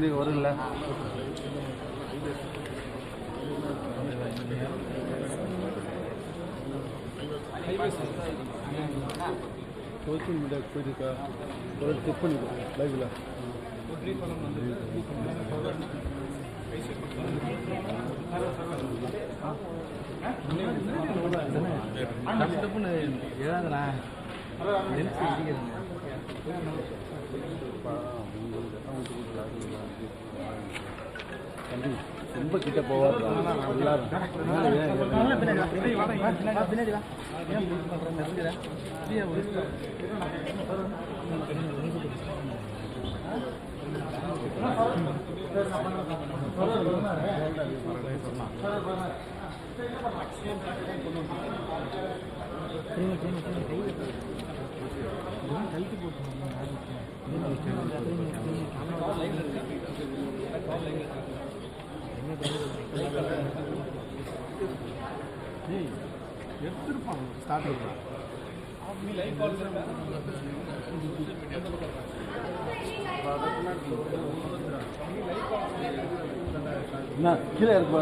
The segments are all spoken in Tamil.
மணிக்கு வரும்ல? சோசியல் மீடியாவுக்கு போயிருக்கா ஒரு செக் பண்ணிக்கோ லைவில் தம்பி ரொம்ப கிட்ட போவாது எடுத்துருப்பாங்க ஸ்டார்டிங் என்ன கீழே இருக்கு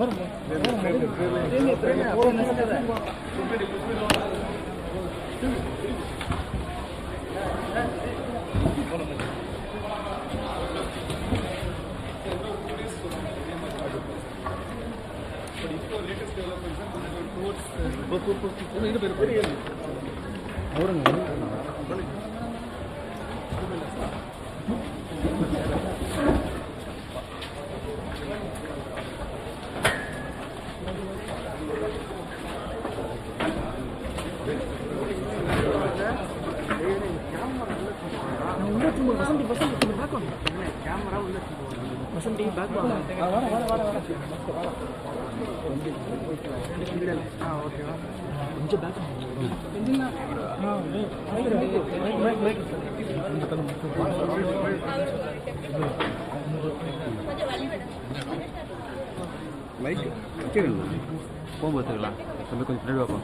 பாரு. ஒரு இடம் அவருங்க வசந்தி பேக் வாங்க ஆ ஓகேவா கொஞ்சம் பேக் மைக் வச்சுருங்க போகும்போது பார்த்துக்கலாம் தம்பி கொஞ்சம் பின்னாடி பார்ப்போம்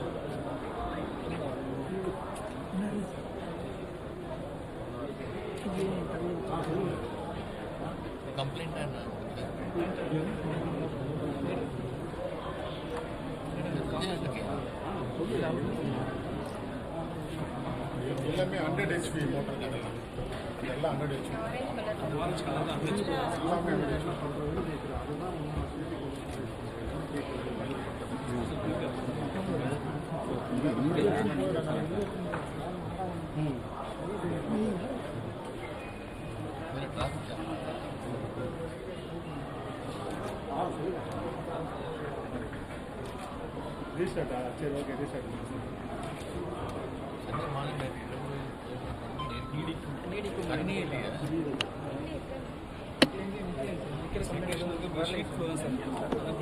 எல்லாமே ஹண்ட்ரட் ஹெச்பி மோட்டர் தான் எல்லாம் ஹண்ட்ரட் ஹெச்பி எல்லாமே 100 HP. ரீஸ்டார்ட்டா சரி ஓகே ரீஸ்டார்ட்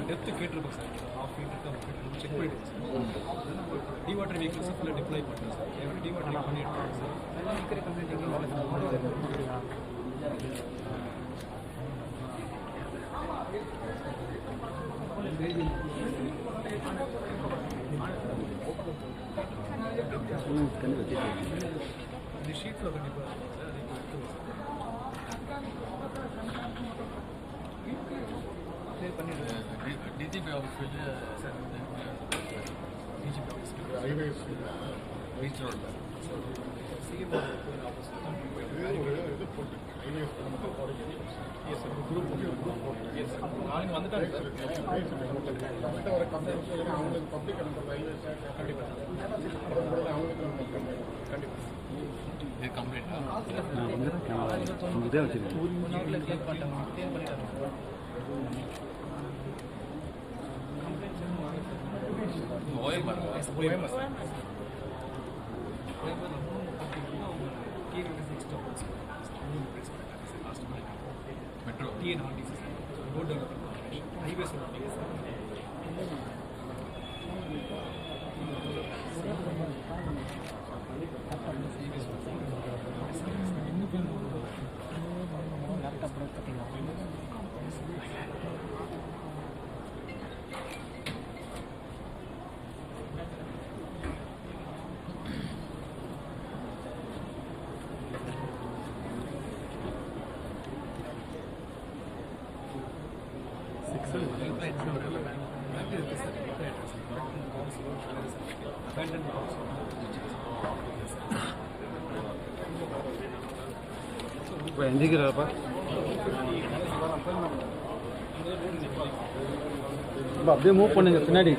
டெப்த் கேட்டிருப்போம் சார் ஆஃப் ஃபீட் செக் பண்ணிட்டு டி வாட்டர் வெஹிக்கிள்ஸ் ஃபுல்லாக டிப்ளாய் பண்ணுறோம் சார் எப்படி டி வாட்டர் பண்ணிட்டு சார் இந்த ஷீட்டில் கண்டிப்பாக சார் அதை ப்ளே பண்ணிடுறேன் டிஜிபி ஆஃபீஸ் சார் டிஜிபி ஆஃபீஸ்க்கு ஹைவேஸ் ரோட்டில் சிஎம் ஆஃபீஸ் இது போட்டு இது வச்சுருக்கேன் ஒரு மணி நேரத்தில் and RTC, road development. இப்போ எந்திரிக்கிறப்ப இப்போ அப்படியே மூவ் பண்ணுங்க பின்னாடி.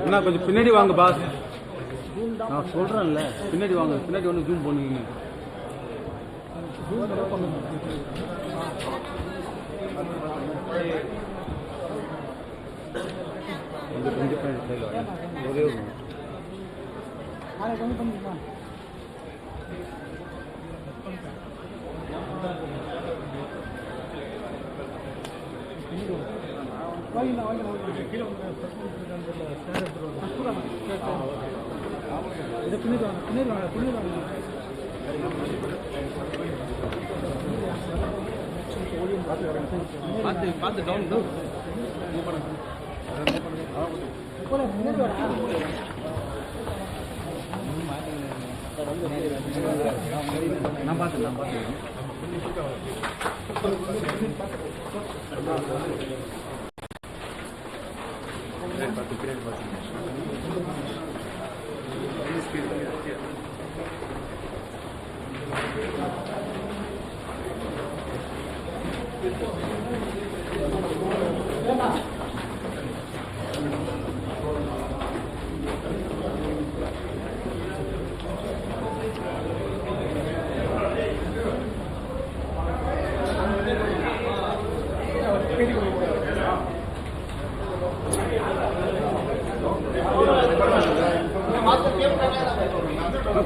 அண்ணா கொஞ்சம் பின்னாடி வாங்க பாஸ் நான் சொல்கிறேன்ல பின்னாடி வாங்க பின்னாடி ஒன்று ஜூம் பண்ணுவீங்க கொஞ்சம் கொஞ்சம் பின்னாடி side ல வாங்க. ஒரே ஒரு நிமிஷம். பார்த்து பார்த்து டவுன் டவுன் நான் பார்த்து நான் பார்த்து.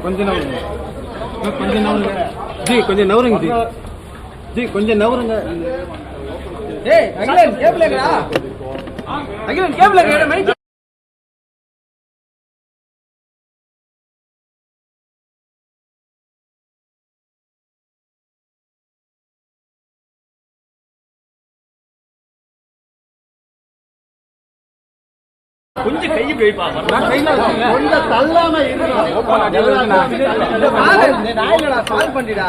கொஞ்சம் நவருங்க அண்ணா, கொஞ்சம் நவருங்க ஜி கொஞ்சம் நவருங்க ஜி ஜி கொஞ்சம் நவருங்க. ஏய் அகிலன் கேபிள் எங்கடா அகிலன் கேபிள் மைக் கொஞ்சம் கை போய்ப்பா கொஞ்சம் தள்ளாம நாயிலடா சால்வ் பண்ணிடா.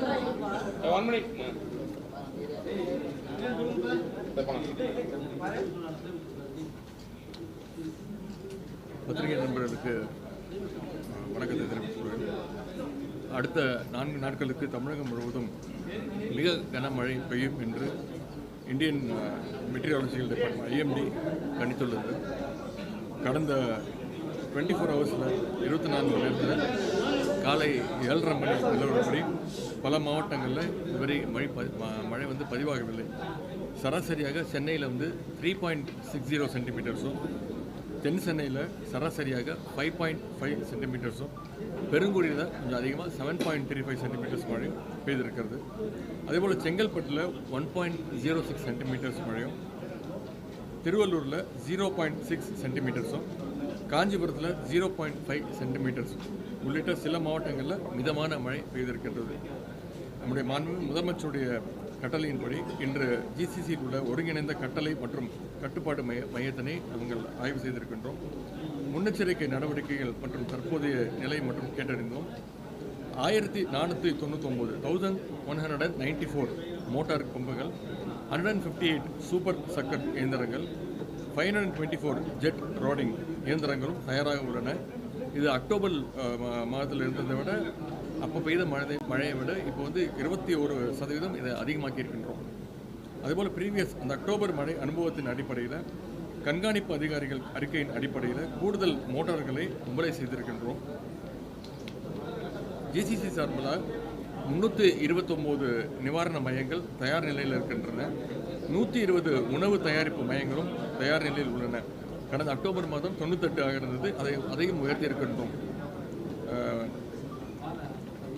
பத்திரிகை நண்பர்களுக்கு வணக்கத்தை தெரிவித்துள்ளேன் அடுத்த நான்கு நாட்களுக்கு தமிழகம் முழுவதும் மிக கனமழை பெய்யும் என்று இந்தியன் மெட்டீரியாலஜிக்கல் டிபார்ட்மெண்ட் ஐஎம்டி கணித்துள்ளது. கடந்த டுவெண்ட்டி ஃபோர் ஹவர்ஸில் இருபத்தி நாலு மணி நேரத்தில் காலை ஏழரை மணி நிலவரப்படி பல மாவட்டங்களில் இதுவரை மழை பதி- மழை வந்து பதிவாகவில்லை. சராசரியாக சென்னையில் வந்து த்ரீ பாயிண்ட் சிக்ஸ் ஜீரோ சென்டிமீட்டர்ஸும் தென் சென்னையில் சராசரியாக ஃபைவ் பாயிண்ட் ஃபைவ் சென்டிமீட்டர்ஸும் பெருங்குடியில் கொஞ்சம் அதிகமாக seven point three five centimetres மழையும் பெய்திருக்கிறது. அதேபோல் செங்கல்பட்டில் one point zero six centimetres மழையும் திருவள்ளூரில் ஜீரோ பாயிண்ட் சிக்ஸ் சென்டிமீட்டர்ஸும் காஞ்சிபுரத்தில் ஜீரோ பாயிண்ட் ஃபைவ் சென்டிமீட்டர்ஸும் உள்ளிட்ட சில மாவட்டங்களில் மிதமான மழை பெய்திருக்கின்றது. நம்முடைய மாண்பு முதலமைச்சருடைய கட்டளையின்படி இன்று ஜிசிசியில் உள்ள ஒருங்கிணைந்த கட்டளை மற்றும் கட்டுப்பாட்டு மைய மையத்தினை நாங்கள் ஆய்வு செய்திருக்கின்றோம். முன்னெச்சரிக்கை நடவடிக்கைகள் மற்றும் தற்போதைய நிலை மற்றும் கேட்டறிந்தோம். ஆயிரத்தி நானூற்றி தொண்ணூத்தொம்பது thousand one hundred and ninety four motor கொம்புகள் hundred and fifty eight super sucker இயந்திரங்கள் five hundred twenty four jet rodding இயந்திரங்களும் தயாராக உள்ளன. இது அக்டோபர் மா- மாதத்தில் இருந்ததை விட அப்போ பெய்த மழை மழையை விட இப்போ வந்து இருபத்தி ஒரு சதவீதம் இதை அதிகமாக்கி இருக்கின்றோம். அதுபோல் ப்ரீவியஸ் அந்த அக்டோபர் மழை அனுபவத்தின் அடிப்படையில் கண்காணிப்பு அதிகாரிகள் அறிக்கையின் அடிப்படையில் கூடுதல் மோட்டார்களை மும்பலை செய்திருக்கின்றோம். ஜிசிசி சார்பில் முந்நூற்றி இருபத்தொம்போது நிவாரண மையங்கள் தயார் நிலையில் இருக்கின்றன. நூற்றி இருபது உணவு தயாரிப்பு மையங்களும் தயார் நிலையில் உள்ளன. கடந்த அக்டோபர் மாதம் தொண்ணூத்தெட்டு ஆக இருந்தது அதை அதையும் உயர்த்தி இருக்கின்றோம்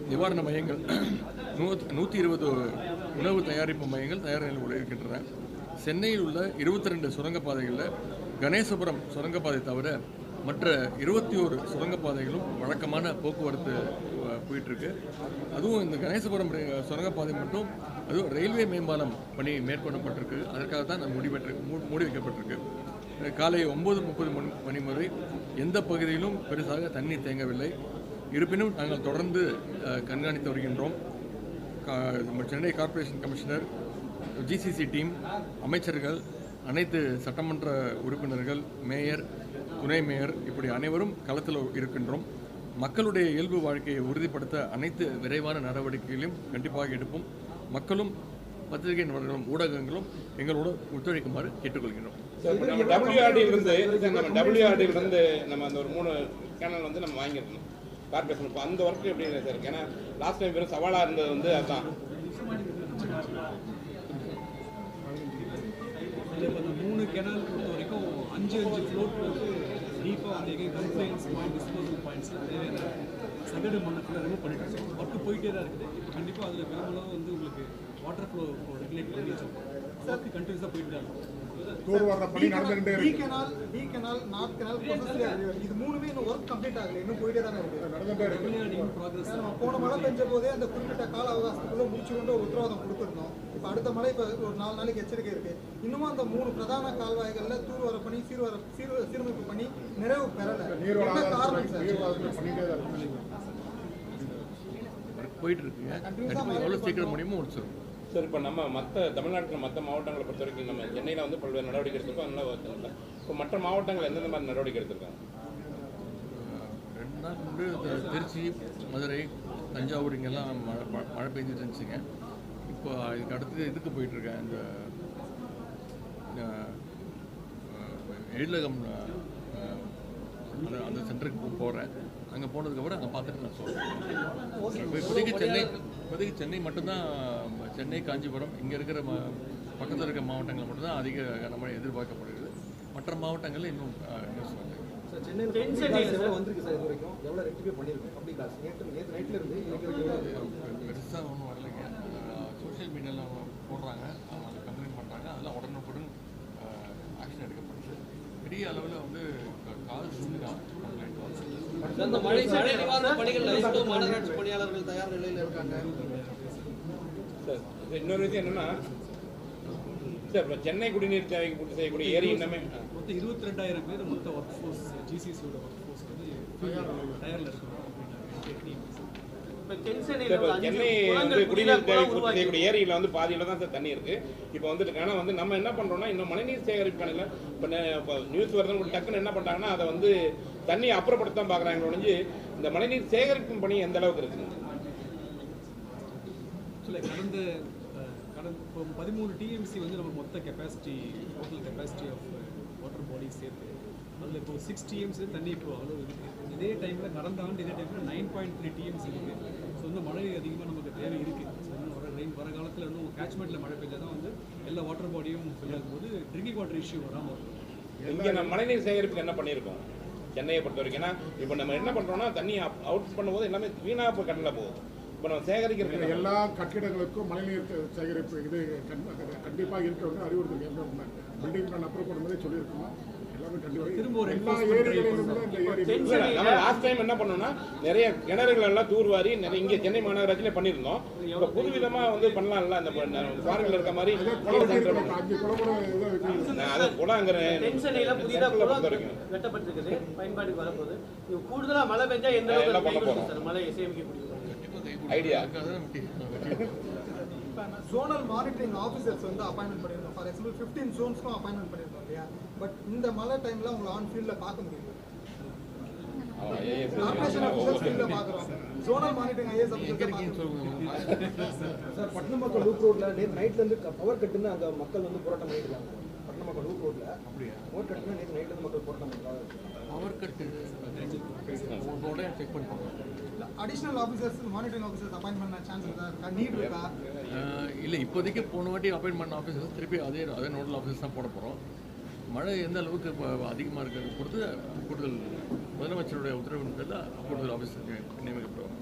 நிவாரண மையங்கள் நூத் நூற்றி இருபது உணவு தயாரிப்பு மையங்கள் தயார் நிலையில் இருக்கின்றன சென்னையில் உள்ள இருபத்தி ரெண்டு சுரங்கப்பாதைகளில் கணேசபுரம் சுரங்கப்பாதை தவிர மற்ற இருபத்தி ஒரு சுரங்கப்பாதைகளும் வழக்கமான போக்குவரத்து போயிட்டுருக்கு. அதுவும் இந்த கணேசபுரம் சுரங்கப்பாதை மட்டும் அதுவும் ரயில்வே மேம்பாலம் பணி மேற்கொள்ளப்பட்டிருக்கு. அதற்காக தான் அது முடிவெற்று மூ- மூடி வைக்கப்பட்டிருக்கு. காலை ஒம்பது முப்பது மணி மணி வரை எந்த பகுதியிலும் பெருசாக தண்ணீர் தேங்கவில்லை. இருப்பினும் நாங்கள் தொடர்ந்து கண்காணித்து வருகின்றோம். கா- நம்ம Chennai corporation commissioner GCC team அமைச்சர்கள் அனைத்து சட்டமன்ற உறுப்பினர்கள் மேயர் துணை மேயர் இப்படி அனைவரும் களத்தில் இருக்கின்றோம். மக்களுடைய இயல்பு வாழ்க்கையை உறுதிப்படுத்த அனைத்து விரைவான நடவடிக்கைகளையும் கண்டிப்பாக எடுப்போம். மக்களும் பத்திரிகை நிறுவனங்களும் ஊடகங்களும் எங்களோடு ஒத்துழைக்குமாறு கேட்டுக்கொள்கின்றோம். நம்ம டபிள்யூஆர்டியிலிருந்து நம்ம டபிள்யூஆர்டியிலிருந்து நம்ம அந்த ஒரு மூணு கேனல் வந்து நம்ம வாங்கியிருக்கோம் கார்பரேஷன் இப்போ அந்த ஒர்க் எப்படி சார் ஏன்னா லாஸ்ட் டைம் வெறும் சவாலாக இருந்தது வந்து அதுதான் மூணு கெனால் பொறுத்த வரைக்கும் அஞ்சு அஞ்சு ஃப்ளோட் வந்து டீப்பாக வந்து எங்கே கம்ப்ளைண்ட்ஸ் பாயிண்ட் டிஸ்போசல் பாயிண்ட்ஸ் தேவையான சகடு மண்ணை ஃபுல்லாக ரிமூவ் பண்ணிட்டு இருக்கோம். ஒர்க்கு போயிட்டே தான் இருக்குது. இப்போ கண்டிப்பாக அதில் பெருமளவு வந்து உங்களுக்கு வாட்டர் ஃப்ளோ ரெகுலேட் பண்ணி வச்சிருக்கோம். ஒர்க்கு கண்டினியூஸாக போயிட்டு தான் இருக்கும். தூர் வர்ற பணி நடந்துகிட்டே இருக்கு. Canal D canal north canal ப்ரொசஸ்ல இது மூணுமே இன்னும் ஒர்க் கம்ப்ளீட் ஆகல. இன்னும் போயிட்டே தானே இருக்கு. நடந்துகிட்டே இருக்கு. ப்ராக்ரஸ் நம்ம போன மழை பெஞ்ச போதே அந்த குறிப்பிட்ட கால அவகாசத்துக்குள்ள முடிச்சு கொண்டு ஒரு உத்தரவாதம் கொடுத்துருந்தோம். இப்போ அடுத்த மழை இப்போ ஒரு நாலு நாளைக்கு எச்சரிக்கை இருக்கு. இன்னமும் அந்த மூணு பிரதான கால்வாய்கள்ல தூர்வார பணி சீர்வர சீர் சீரமைப்பு பணி நிறைவு பெறல. என்ன காரணம் சார்? இருக்கு. போயிட்டு இருக்குங்க கண்டிப்பாக எவ்வளோ சீக்கிரம் முடியுமோ முடிச்சிடும் சார் இப்போ நம்ம மற்ற தமிழ்நாட்டில் மற்ற மாவட்டங்களை பொறுத்த வரைக்கும் நம்ம சென்னையில் வந்து பல்வேறு நடவடிக்கை எடுத்திருக்கோம் அதனால வருது இப்போ மற்ற மாவட்டங்கள் எந்தெந்த மாதிரி நடவடிக்கை எடுத்திருக்காங்க? ரெண்டு நாள் முன்பு திருச்சி மதுரை தஞ்சாவூர் இங்கெல்லாம் மழை மழை- மழை பெஞ்சிட்டு இருந்துச்சுங்க. இப்போ இதுக்கு அடுத்து இதுக்கு போயிட்டுருக்கேன்? இந்த எழிலகம் அந்த அந்த சென்டருக்கு போகிறேன் அங்கே போனதுக்கப்புறம் அங்கே பார்த்துட்டு நான் சொல்கிறேன் இப்போ இப்போதைக்கு சென்னை இப்போதைக்கு சென்னை மட்டும்தான் சென்னை காஞ்சிபுரம் இங்கே இருக்கிற ம பக்கத்தில் இருக்கிற மாவட்டங்கள் மட்டும்தான் அதிக கனமழை எதிர்பார்க்கப்படுகிறது. மற்ற மாவட்டங்களில் இன்னும் நியூஸ் வந்து? பெருசாக ஒன்றும் வரலைங்க. சோஷியல் மீடியாவில் அவங்க போடுறாங்க. அவங்க கம்ப்ளைண்ட் பண்ணுறாங்க அதெல்லாம் உடனுக்குடன் ஆக்ஷன் எடுக்கப்படுது பெரிய அளவில் வந்து அந்த மழை மழை நிவாரண பணிகள்ல எவ்வளவு மாநகராட்சி பணியாளர்கள் தயார் நிலையில இருக்காங்க சார் இன்னொரு விஷயம் என்னன்னா சார் இப்போ சென்னை குடிநீர் தேவைக்கு பூர்த்தி செய்யக்கூடிய ஏரி இன்னமே மொத்தம் இருபத்தி ரெண்டாயிரம் பேர் மொத்த ஒர்க் ஃபோர்ஸ் ஜிசிசியோட ஒர்க் ஃபோர்ஸ் வந்து டயரில் இருக்கிறோம் அப்படின்னாங்க சென்னை வந்து குடிநீர் ஏரியில் வந்து பாதியில் தான் சார் தண்ணி இருக்கு. இப்போ வந்துட்டு ஆனால் வந்து நம்ம என்ன பண்றோம்னா இன்னும் மழைநீர் சேகரிப்பு இப்போ இப்போ நியூஸ் வருதுன்னு டக்குன்னு என்ன பண்றாங்கன்னா அதை வந்து தண்ணியை அப்புறப்படுத்த தான் பார்க்குறாங்க ஒழிஞ்சு இந்த மழைநீர் சேகரிக்கும் பணி எந்த அளவுக்கு ஆக்சுவலாக கடந்த கடந்த இப்போ பதிமூணு டிஎம்சி வந்து நம்ம மொத்த capacity total capacity of water body சேர்த்து அதில் இப்போ சிக்ஸ் டிஎம்சி தண்ணி இப்போ அவ்வளோ இருக்குது இதே டைமில் கடந்த ஆண்டு இதே டைமில் நைன் பாயிண்ட் த்ரீ டிஎம்சி இருக்குது இன்னும் மழை அதிகமாக நமக்கு தேவை இருக்குது இன்னும் வர ரெயின் வர காலத்தில் இன்னும் கேட்ச்மெண்ட்டில் மழை பெஞ்சா தான் வந்து எல்லா வாட்டர் பாடியும் ஃபில் ஆகும்போது ட்ரிங்கிங் வாட்டர் இஷ்யூ வராமல் இருக்கும் இங்கே நம்ம மழைநீர் சேகரிப்புக்கு என்ன பண்ணியிருக்கோம்? சென்னையை பொறுத்த வரைக்கும் ஏன்னா இப்போ நம்ம என்ன பண்ணுறோம்னா தண்ணி அவுட் பண்ணும்போது எல்லாமே வீணாக இப்போ கடலில் போகுது இப்போ நம்ம சேகரிக்கிறது என்ன எல்லா கட்டிடங்களுக்கும் மழைநீர் சேகரிப்பு இது கண்- கண்டிப்பா இருக்க வேண்டும் அறிவுறுத்தல் பில்டிங் பிளான் அப்ரூவ் பண்ணும்போதே சொல்லியிருக்கோம். லாஸ்ட் டைம் என்ன பண்ணோம்னா நிறைய கிணறுகள் எல்லாம் தூர்வாரி நிறைய இங்கே சென்னை மாநகராட்சியில பண்ணியிருந்தோம். இப்போ புதுவிதமா வந்து பண்ணலாம்ல அந்த ஃபாரின்ல இருக்க மாதிரி அதை குளங்கிற வெட்டப்பட்டிருக்குது பயன்பாட்டுக்கு வரப்போகுது. இது கூடுதலா மழை பெஞ்சா எந்த மழை சேமிக்கக்கூடிய ஐடியா ஜோனல் மானிட்டரிங் ஆஃபீஸர்ஸ் வந்து அப்பாயின்மெண்ட் பண்ணியிருந்தோம் ஃபார் எக்ஸாம்பிள் ஃபிஃப்டீன் ஜோன்ஸ்க்கும் அப்பாயின்மெண்ட் பண்ணியிருந்தோம் இல்லையா? பட் இந்த மழை டைம்ல உங்களை ஆன் ஃபீல்டில் பார்க்க முடியல. கார்பரேஷன் ஆஃபீஸர்ஸ் ஃபீல்டில் பார்க்குறோம். Zonal monitoring IAS officer sir Pattinapakkam loop ரோட்ல நேற்று நைட்ல இருந்து பவர் கட்டுன்னு அங்க மக்கள் வந்து போராட்டம் பண்ணிட்டு இருக்காங்க பட்டினமக்கம் லூப் ரோட்ல பவர் கட்டுன்னு நேற்று நைட்ல இருந்து மக்கள் போராட்டம் பண்றாங்க பவர் கட்டு செக் பண்ணிக்கோங்க additional officers monitoring officers appoint பண்ண சான்ஸ் இருக்கா? நீட் இருக்கா? இல்லை இப்போதைக்கு போன வாட்டி அப்பாயின்ட் பண்ண ஆஃபீஸர்ஸ் திருப்பி அதே அதே நோடல் ஆஃபீஸ் தான் போட போகிறோம் மழை எந்த அளவுக்கு இப்போ அதிகமாக இருக்கிறது பொறுத்து கூடுதல் முதலமைச்சருடைய உத்தரவின் பேரில் கூடுதல் ஆஃபீஸர் நியமிக்கப்படுவாங்க